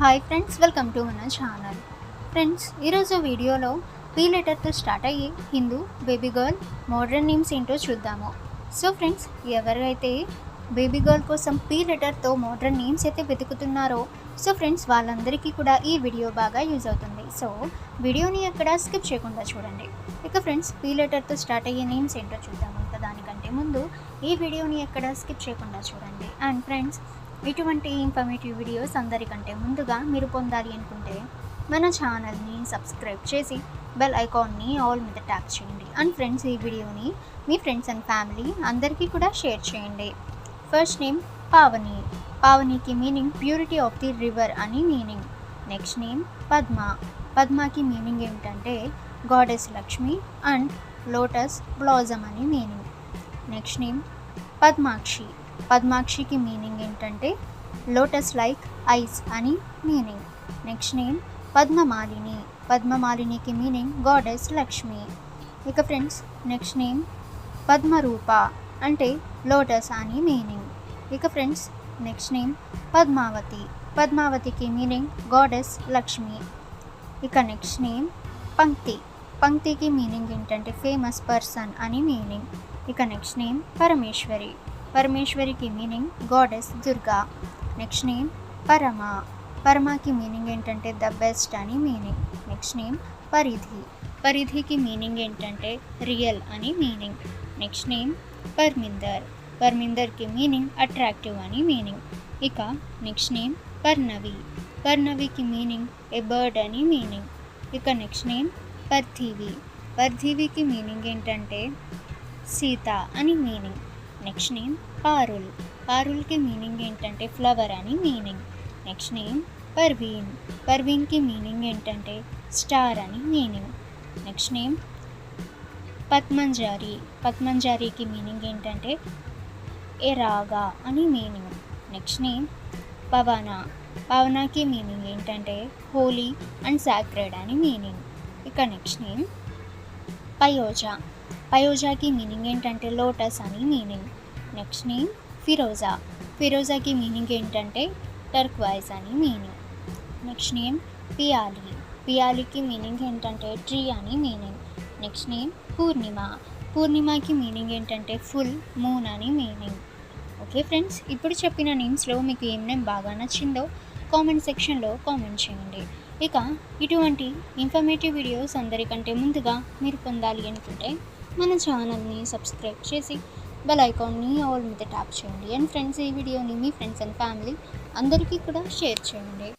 Hi friends welcome to మన channel friends ఈరోజు వీడియోలో పీ లెటర్తో స్టార్ట్ అయ్యి Hindu baby girl modern names ఏంటో చూద్దాము. సో ఫ్రెండ్స్ ఎవరైతే బేబీ గర్ల్ కోసం పీ లెటర్తో మోడర్న్ నేమ్స్ అయితే వెతుకుతున్నారో సో ఫ్రెండ్స్ వాళ్ళందరికీ కూడా ఈ వీడియో బాగా యూజ్ అవుతుంది. సో వీడియోని ఎక్కడ స్కిప్ చేయకుండా చూడండి. ఇక ఫ్రెండ్స్ పీ లెటర్తో స్టార్ట్ అయ్యే నేమ్స్ ఏంటో చూద్దాము. ఇంకా ముందు ఈ వీడియోని ఎక్కడ స్కిప్ చేయకుండా చూడండి. అండ్ ఫ్రెండ్స్ ఇటువంటి ఇన్ఫర్మేటివ్ వీడియోస్ అందరికంటే ముందుగా మీరు పొందాలి అనుకుంటే మన ఛానల్ని సబ్స్క్రైబ్ చేసి బెల్ ఐకాన్ని ఆల్ మీద ట్యాప్ చేయండి. అండ్ ఫ్రెండ్స్ ఈ వీడియోని మీ ఫ్రెండ్స్ అండ్ ఫ్యామిలీ అందరికీ కూడా షేర్ చేయండి. First name Pavani పావనికి meaning purity of the river అని మీనింగ్ నెక్స్ట్ నేమ్ పద్మ పద్మకి మీనింగ్ ఏమిటంటే goddess Lakshmi and lotus blossom అని మీనింగ్ నెక్స్ట్ నేమ్ పద్మాక్షి. పద్మాక్షికి మీనింగ్ ఏంటంటే లోటస్ లైక్ ఐస్ అని మీనింగ్ నెక్స్ట్ నేమ్ పద్మమాలిని. పద్మమాలినికి మీనింగ్ గాడెస్ లక్ష్మి. ఇక ఫ్రెండ్స్ నెక్స్ట్ నేమ్ పద్మరూప అంటే లోటస్ అని మీనింగ్ ఇక ఫ్రెండ్స్ నెక్స్ట్ నేమ్ పద్మావతి. పద్మావతికి మీనింగ్ గాడెస్ లక్ష్మి. ఇక నెక్స్ట్ నేమ్ పంక్తి. పంక్తికి మీనింగ్ ఏంటంటే ఫేమస్ పర్సన్ అని మీనింగ్ ఇక next name Parameshwari. పరమేశ్వరికి meaning goddess Durga. Next name Parama. పరమాకి meaning ఏంటంటే ద బెస్ట్ అని మీనింగ్ నెక్స్ట్ నేమ్ పరిధి. పరిధికి మీనింగ్ ఏంటంటే రియల్ అని మీనింగ్ నెక్స్ట్ నేమ్ పర్మిందర్. పర్మిందర్కి మీనింగ్ అట్రాక్టివ్ అని మీనింగ్ ఇక నెక్స్ట్ నేమ్ పర్ణవి. పర్ణవికి మీనింగ్ ఏ బర్డ్ అని మీనింగ్ ఇక నెక్స్ట్ నేమ్ పర్థివి పర్థివికి మీనింగ్ ఏంటంటే సీత అని మీనింగ్ నెక్స్ట్ నేమ్ పారుల్. పారుల్కి మీనింగ్ ఏంటంటే ఫ్లవర్ అని మీనింగ్ నెక్స్ట్ నేమ్ పర్వీన్. పర్వీన్కి మీనింగ్ ఏంటంటే స్టార్ అని మీనింగ్ నెక్స్ట్ నేమ్ పద్మంజారి. పద్మంజారికి మీనింగ్ ఏంటంటే ఎరాగా అని మీనింగ్ నెక్స్ట్ నేమ్ పవన. పవనాకి మీనింగ్ ఏంటంటే హోలీ అండ్ సాక్రెడ్ అని మీనింగ్ ఇక నెక్స్ట్ నేమ్. పయోజా. పయోజాకి మీనింగ్ ఏంటంటే లోటస్ అని meaning. Next name Firoza. ఫిరోజాకి meaning ఏంటంటే టర్క్వైజ్ అని meaning. Next name Piyali. పియాలికి meaning ఏంటంటే ట్రీ అని meaning. Next name Purnima. పూర్ణిమకి meaning ఏంటంటే ఫుల్ మూన్ అని మీనింగ్. ఓకే ఫ్రెండ్స్ ఇప్పుడు చెప్పిన నేమ్స్లో మీకు ఏం నేమ్ బాగా నచ్చిందో కామెంట్ సెక్షన్లో కామెంట్ చేయండి. ఇక ఇటువంటి ఇన్ఫర్మేటివ్ వీడియోస్ అందరికంటే ముందుగా మీరు పొందాలి అనుకుంటే మన ఛానల్ని సబ్స్క్రైబ్ చేసి బెల్ ఐకాన్ని ఆల్ మీద ట్యాప్ చేయండి. అండ్ ఫ్రెండ్స్ ఈ వీడియోని మీ ఫ్రెండ్స్ అండ్ ఫ్యామిలీ అందరికీ కూడా షేర్ చేయండి.